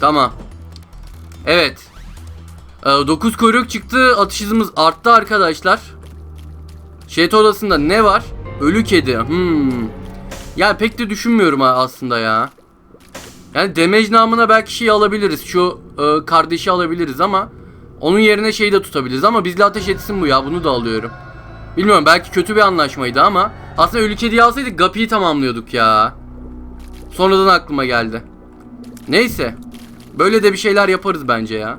Tamam. Evet. 9 kuyruk çıktı. Atış hızımız arttı arkadaşlar. Şehit odasında ne var? Ölü kedi. Hmm. Yani pek de düşünmüyorum aslında ya. Yani damage namına belki şey alabiliriz. Şu e, kardeşi alabiliriz ama onun yerine şeyi de tutabiliriz ama bizle ateş etsin bu ya. Bunu da alıyorum. Bilmiyorum belki kötü bir anlaşmaydı ama aslında ölü kediyi alsaydık Guppy'yi tamamlıyorduk ya. Sonradan aklıma geldi. Neyse. Böyle de bir şeyler yaparız bence ya.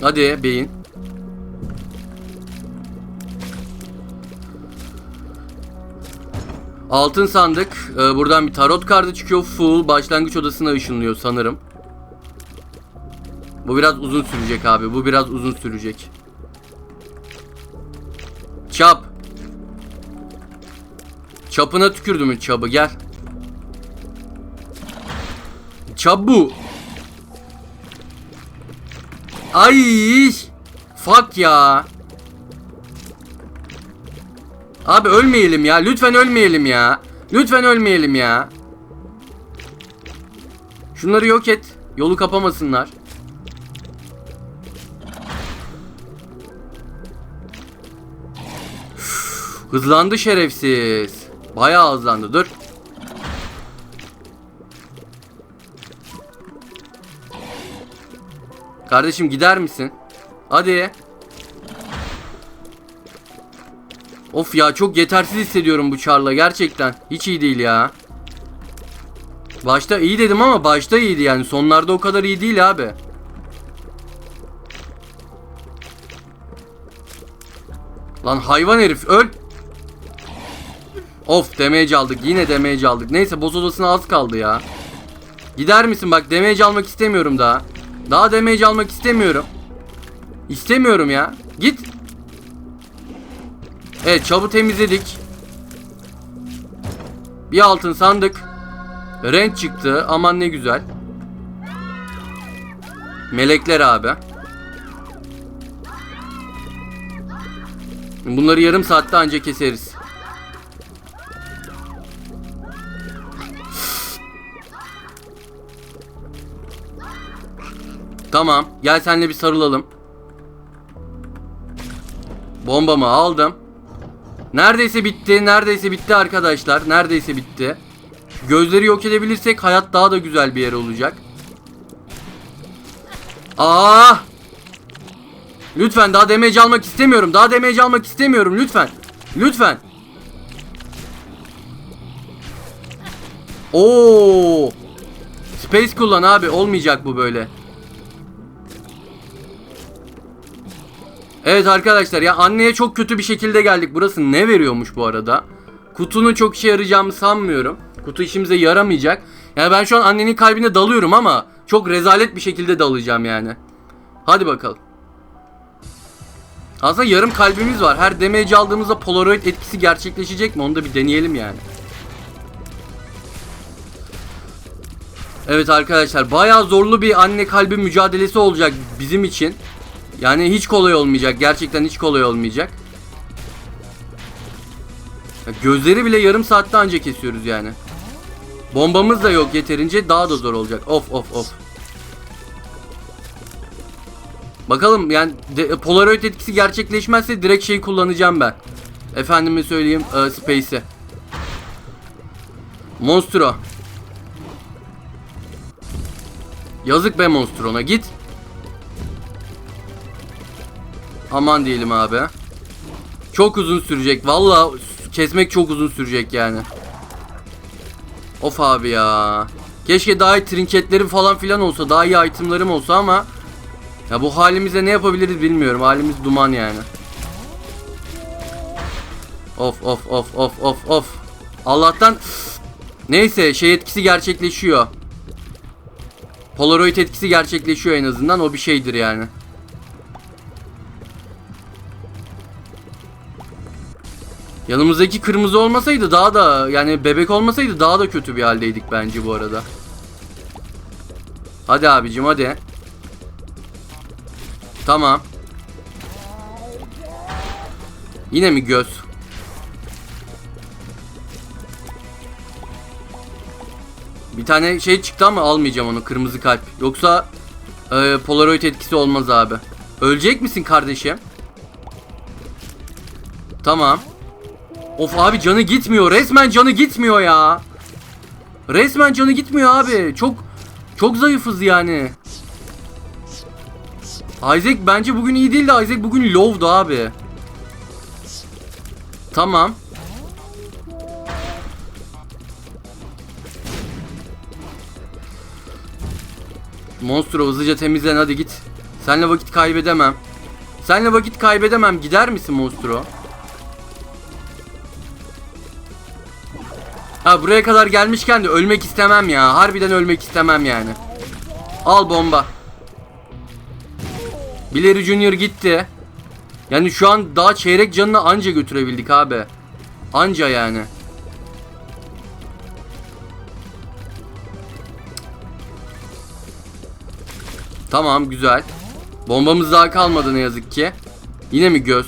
Hadi beyin. Altın sandık. Ee, buradan bir tarot kartı çıkıyor. Full başlangıç odasına ışınlıyor sanırım. Bu biraz uzun sürecek abi. Bu biraz uzun sürecek. Çap. Çapına tükürdüm çabı gel. Çabu. Ay. Fuck ya. Abi ölmeyelim ya. Lütfen ölmeyelim ya. Lütfen ölmeyelim ya. Şunları yok et. Yolu kapamasınlar. Hızlandı şerefsiz. Bayağı hızlandı. Dur. Kardeşim gider misin? Hadi. Of ya çok yetersiz hissediyorum bu çarla gerçekten. Hiç iyi değil ya. Başta iyi dedim ama başta iyiydi yani. Sonlarda o kadar iyi değil abi. Lan hayvan herif öl. Of damage aldık. Yine damage aldık. Neyse boss odasına az kaldı ya. Gider misin bak damage almak istemiyorum daha. Daha damage almak istemiyorum. İstemiyorum ya. Git. Evet çabı temizledik. Bir altın sandık. Renk çıktı. Aman ne güzel. Melekler abi. Bunları yarım saatte anca keseriz. Tamam. Gel senle bir sarılalım. Bombamı aldım. Neredeyse bitti. Neredeyse bitti arkadaşlar. Neredeyse bitti. Gözleri yok edebilirsek hayat daha da güzel bir yer olacak. Aa! Lütfen daha damage almak istemiyorum. Daha damage almak istemiyorum lütfen. Lütfen. Oo! Space kullan abi. Olmayacak bu böyle. Evet arkadaşlar ya anneye çok kötü bir şekilde geldik. Burası ne veriyormuş bu arada? Kutunun çok işe yarayacağımı sanmıyorum. Kutu işimize yaramayacak. Yani ben şu an annenin kalbine dalıyorum ama çok rezalet bir şekilde dalacağım yani. Hadi bakalım. Aslında yarım kalbimiz var. Her damage aldığımızda Polaroid etkisi gerçekleşecek mi? Onu da bir deneyelim yani. Evet arkadaşlar bayağı zorlu bir anne kalbi mücadelesi olacak bizim için. Yani hiç kolay olmayacak. Gerçekten hiç kolay olmayacak. Ya Gözleri bile yarım saatte anca kesiyoruz yani. Bombamız da yok yeterince daha da zor olacak. Of of of. Bakalım yani de, Polaroid etkisi gerçekleşmezse direkt şey kullanacağım ben. Efendime söyleyeyim e, Space'i. Monstro. Yazık be Monstro'na git. Aman diyelim abi. Çok uzun sürecek. Valla kesmek çok uzun sürecek yani. Of abi ya. Keşke daha iyi trinketlerim falan filan olsa. Daha iyi itemlarım olsa ama. Ya bu halimize ne yapabiliriz bilmiyorum. Halimiz duman yani. Of of of of of of. Allah'tan neyse şey etkisi gerçekleşiyor. Polaroid etkisi gerçekleşiyor en azından. O bir şeydir yani. Yanımızdaki kırmızı olmasaydı daha da yani bebek olmasaydı daha da kötü bir haldeydik bence bu arada. Hadi abicim hadi. Tamam. Yine mi göz? Bir tane şey çıktı ama almayacağım onu kırmızı kalp. Yoksa e, Polaroid etkisi olmaz abi. Ölecek misin kardeşim? Tamam. Of abi canı gitmiyor. Resmen canı gitmiyor ya. Resmen canı gitmiyor abi. Çok çok zayıfız yani. Isaac bence bugün iyi değil de Isaac bugün low'du abi. Tamam. Monstro hızlıca temizlen hadi git. Senle vakit kaybedemem. Senle vakit kaybedemem. Gider misin Monstro? Ha buraya kadar gelmişken de ölmek istemem ya. Harbiden ölmek istemem yani. Al bomba. Bileri Junior gitti. Yani şu an daha çeyrek canını anca götürebildik abi. Anca yani. Tamam güzel. Bombamız daha kalmadı ne yazık ki. Yine mi göz?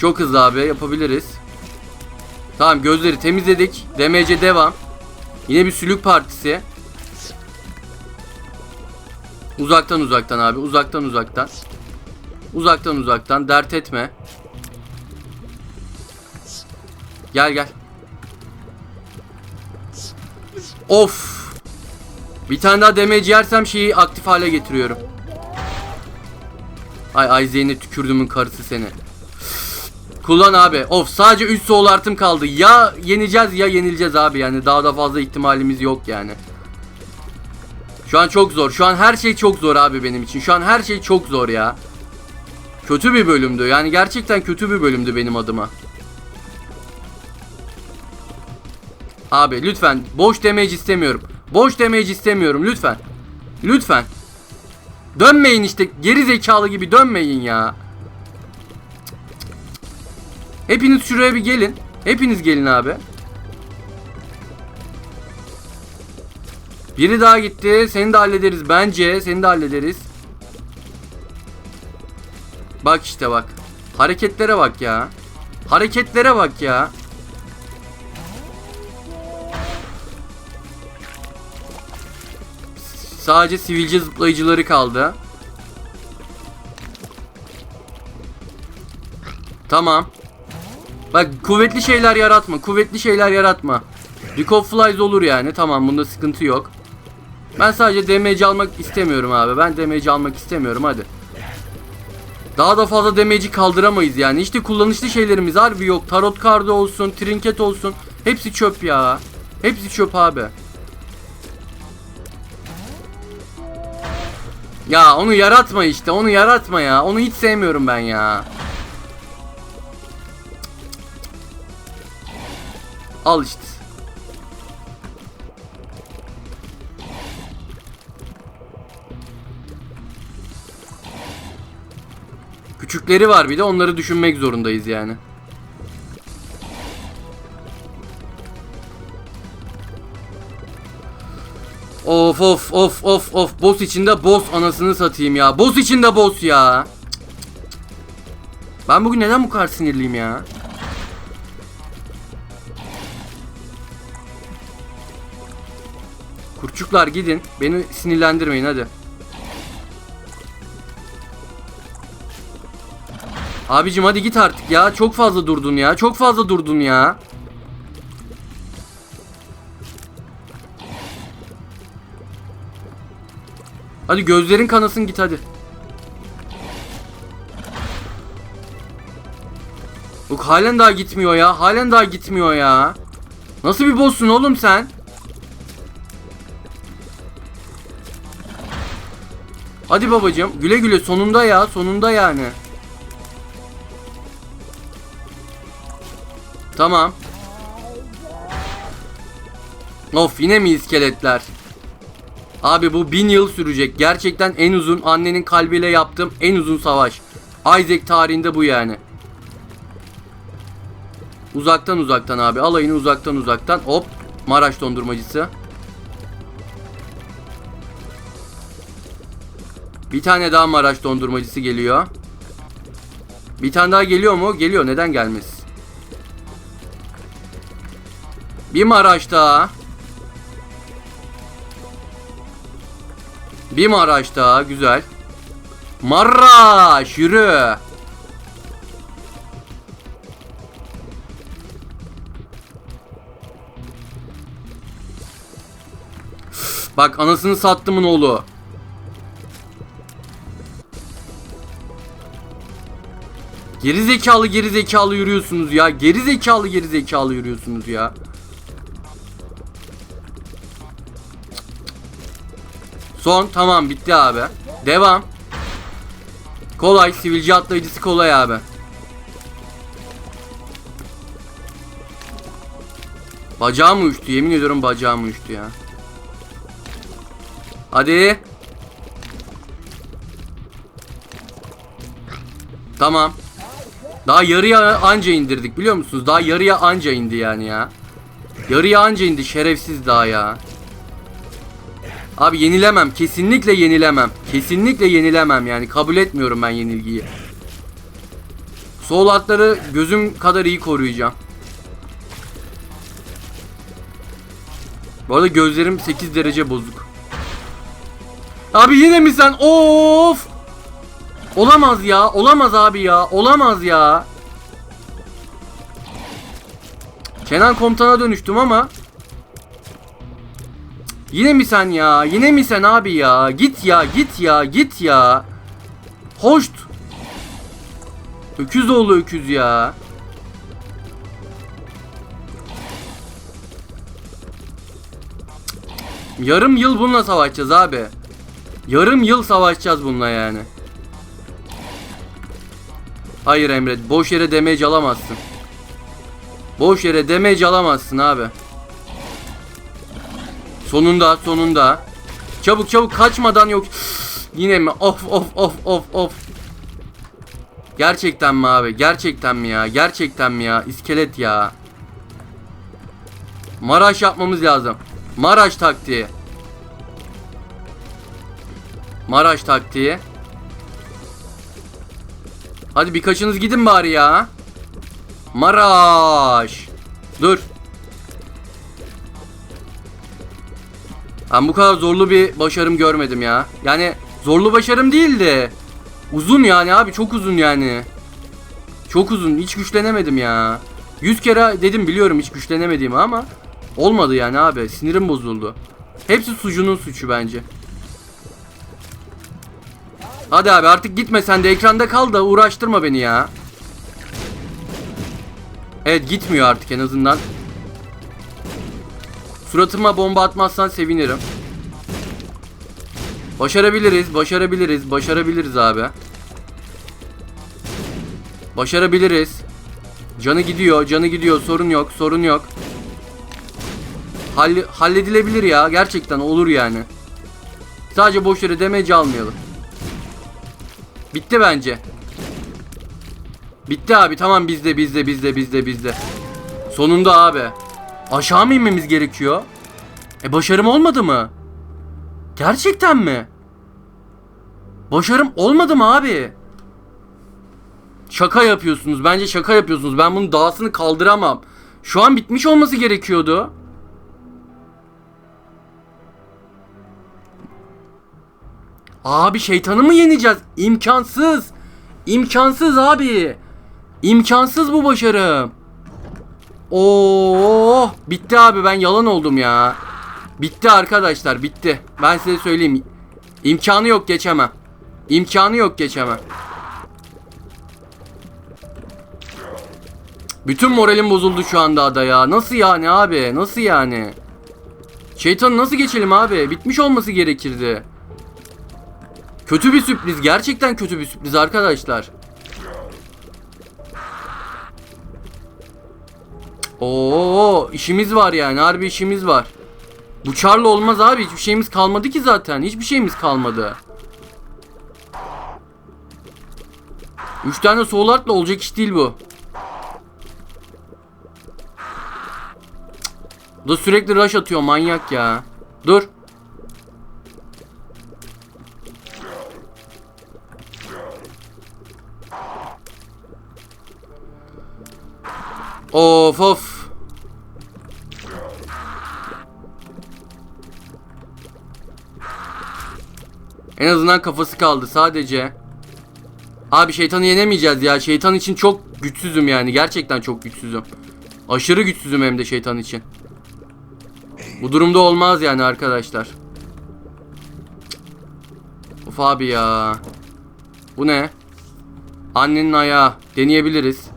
Çok hızlı abi yapabiliriz. Tamam gözleri temizledik. DMC devam. Yine bir sülük partisi. Uzaktan uzaktan abi uzaktan uzaktan. Uzaktan uzaktan dert etme. Gel gel. Of. Bir tane daha damage yersem şeyi aktif hale getiriyorum. Ay ay Zeynep tükürdümün karısı seni. Kullan abi. Of sadece 3 soul artım kaldı. Ya yeneceğiz ya yenileceğiz abi yani daha da fazla ihtimalimiz yok yani. Şu an çok zor. Şu an her şey çok zor abi benim için. Şu an her şey çok zor ya. Kötü bir bölümdü. Yani gerçekten kötü bir bölümdü benim adıma. Abi lütfen boş damage istemiyorum. Boş damage istemiyorum lütfen. Lütfen. Dönmeyin işte geri zekalı gibi dönmeyin ya. Hepiniz şuraya bir gelin. Hepiniz gelin abi. Biri daha gitti. Seni de hallederiz bence. Seni de hallederiz. Bak işte bak. Hareketlere bak ya. Hareketlere bak ya. Sadece sivilce zıplayıcıları kaldı. Tamam. Bak kuvvetli şeyler yaratma. Kuvvetli şeyler yaratma. Rick Flies olur yani. Tamam bunda sıkıntı yok. Ben sadece damage almak istemiyorum abi. Ben damage almak istemiyorum hadi. Daha da fazla damage'i kaldıramayız yani. İşte kullanışlı şeylerimiz harbi yok. Tarot kartı olsun, trinket olsun. Hepsi çöp ya. Hepsi çöp abi. Ya onu yaratma işte. Onu yaratma ya. Onu hiç sevmiyorum ben ya. Al işte. Küçükleri var bir de onları düşünmek zorundayız yani. Of of of of of boss içinde boss anasını satayım ya. Boss içinde boss ya. Ben bugün neden bu kadar sinirliyim ya? Kurçuklar gidin. Beni sinirlendirmeyin hadi. Abicim hadi git artık ya. Çok fazla durdun ya. Çok fazla durdun ya. Hadi gözlerin kanasın git hadi. Yok halen daha gitmiyor ya. Halen daha gitmiyor ya. Nasıl bir boss'sun oğlum sen? Hadi babacığım güle güle sonunda ya sonunda yani. Tamam. Of yine mi iskeletler? Abi bu bin yıl sürecek. Gerçekten en uzun annenin kalbiyle yaptığım en uzun savaş. Isaac tarihinde bu yani. Uzaktan uzaktan abi. Alayını uzaktan uzaktan. Hop. Maraş dondurmacısı. Bir tane daha Maraş dondurmacısı geliyor. Bir tane daha geliyor mu? Geliyor. Neden gelmez? Bir Maraş daha. Bir Maraş daha. Güzel. Maraş yürü. Bak anasını sattımın oğlu. Geri zekalı geri zekalı yürüyorsunuz ya. Geri zekalı geri zekalı yürüyorsunuz ya. Son tamam bitti abi. Devam. Kolay sivilce atlayıcısı kolay abi. Bacağım uçtu yemin ediyorum bacağım uçtu ya. Hadi. Tamam. Daha yarıya anca indirdik biliyor musunuz? Daha yarıya anca indi yani ya. Yarıya anca indi şerefsiz daha ya. Abi yenilemem. Kesinlikle yenilemem. Kesinlikle yenilemem yani. Kabul etmiyorum ben yenilgiyi. Sol atları gözüm kadar iyi koruyacağım. Bu arada gözlerim 8 derece bozuk. Abi yine mi sen? Of! Olamaz ya. Olamaz abi ya. Olamaz ya. Kenan komutana dönüştüm ama Yine mi sen ya? Yine mi sen abi ya? Git ya, git ya, git ya. Hoşt. Öküz oğlu öküz ya. Yarım yıl bununla savaşacağız abi. Yarım yıl savaşacağız bununla yani. Hayır Emre, boş yere damage alamazsın. Boş yere damage alamazsın abi. Sonunda sonunda. Çabuk çabuk kaçmadan yok. Yine mi? Of of of of of. Gerçekten mi abi? Gerçekten mi ya? Gerçekten mi ya? İskelet ya. Maraş yapmamız lazım. Maraş taktiği. Maraş taktiği. Hadi birkaçınız gidin bari ya. Maraş. Dur. Ben bu kadar zorlu bir başarım görmedim ya. Yani zorlu başarım değildi. Uzun yani abi çok uzun yani. Çok uzun hiç güçlenemedim ya. 100 kere dedim biliyorum hiç güçlenemediğimi ama olmadı yani abi sinirim bozuldu. Hepsi sucunun suçu bence. Hadi abi artık gitme sen de ekranda kal da uğraştırma beni ya. Evet gitmiyor artık en azından. Suratıma bomba atmazsan sevinirim. Başarabiliriz, başarabiliriz, başarabiliriz abi. Başarabiliriz. Canı gidiyor, canı gidiyor. Sorun yok, sorun yok. Halle halledilebilir ya. Gerçekten olur yani. Sadece boş yere damage almayalım. Bitti bence. Bitti abi. Tamam bizde, bizde, bizde, bizde, bizde. Sonunda abi. Aşağı mı inmemiz gerekiyor? E başarım olmadı mı? Gerçekten mi? Başarım olmadı mı abi? Şaka yapıyorsunuz. Bence şaka yapıyorsunuz. Ben bunun dağısını kaldıramam. Şu an bitmiş olması gerekiyordu. Abi şeytanı mı yeneceğiz? İmkansız. İmkansız abi. İmkansız bu başarım. Oo, bitti abi ben yalan oldum ya. Bitti arkadaşlar bitti. Ben size söyleyeyim. İmkanı yok geçemem. İmkanı yok geçemem. Bütün moralim bozuldu şu anda ada ya. Nasıl yani abi? Nasıl yani? Şeytanı nasıl geçelim abi? Bitmiş olması gerekirdi. Kötü bir sürpriz. Gerçekten kötü bir sürpriz arkadaşlar. Oo işimiz var yani harbi işimiz var. Bu çarla olmaz abi hiçbir şeyimiz kalmadı ki zaten hiçbir şeyimiz kalmadı. Üç tane artla olacak iş değil bu. Bu da sürekli rush atıyor manyak ya. Dur. Of of. En azından kafası kaldı sadece. Abi şeytanı yenemeyeceğiz ya. Şeytan için çok güçsüzüm yani. Gerçekten çok güçsüzüm. Aşırı güçsüzüm hem de şeytan için. Bu durumda olmaz yani arkadaşlar. Of abi ya. Bu ne? Annenin ayağı. Deneyebiliriz.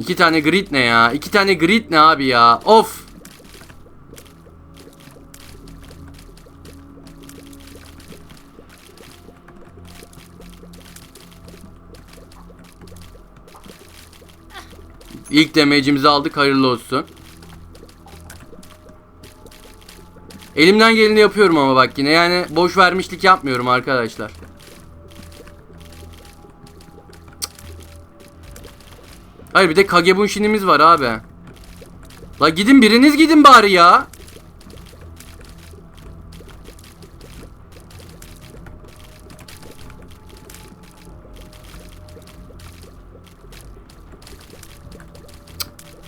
İki tane grid ne ya? İki tane grid ne abi ya? Of. İlk damage'imizi aldık hayırlı olsun. Elimden geleni yapıyorum ama bak yine yani boş vermişlik yapmıyorum arkadaşlar. Hayır bir de Kagebunshin'imiz var abi. La gidin biriniz gidin bari ya.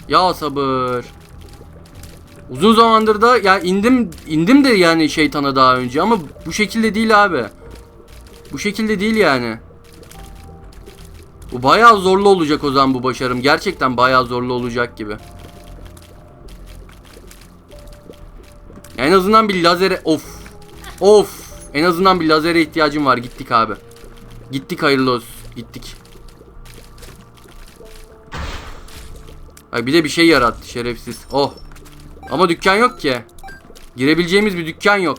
Ya sabır. Uzun zamandır da ya indim indim de yani şeytana daha önce ama bu şekilde değil abi. Bu şekilde değil yani. Bu bayağı zorlu olacak o zaman bu başarım. Gerçekten bayağı zorlu olacak gibi. En azından bir lazere of. Of. En azından bir lazere ihtiyacım var. Gittik abi. Gittik hayırlı olsun. Gittik. Ay bir de bir şey yarattı şerefsiz. Oh. Ama dükkan yok ki. Girebileceğimiz bir dükkan yok.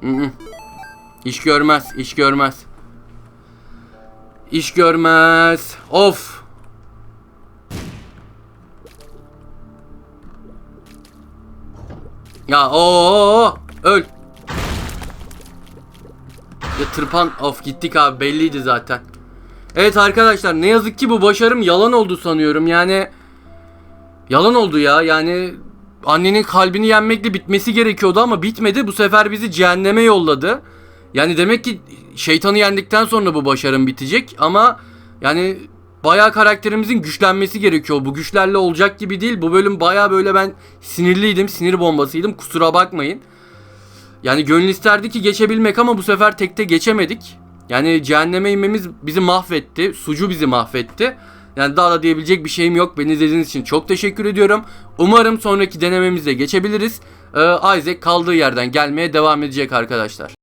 Hı. İş görmez, iş görmez. İş görmez. Of. Ya o öl. Ya tırpan of gittik abi belliydi zaten. Evet arkadaşlar ne yazık ki bu başarım yalan oldu sanıyorum. Yani yalan oldu ya. Yani annenin kalbini yenmekle bitmesi gerekiyordu ama bitmedi. Bu sefer bizi cehenneme yolladı. Yani demek ki şeytanı yendikten sonra bu başarım bitecek ama yani bayağı karakterimizin güçlenmesi gerekiyor. Bu güçlerle olacak gibi değil. Bu bölüm bayağı böyle ben sinirliydim. Sinir bombasıydım. Kusura bakmayın. Yani gönül isterdi ki geçebilmek ama bu sefer tekte geçemedik. Yani cehenneme inmemiz bizi mahvetti. Sucu bizi mahvetti. Yani daha da diyebilecek bir şeyim yok. Beni izlediğiniz için çok teşekkür ediyorum. Umarım sonraki denememizde geçebiliriz. Ee, Isaac kaldığı yerden gelmeye devam edecek arkadaşlar.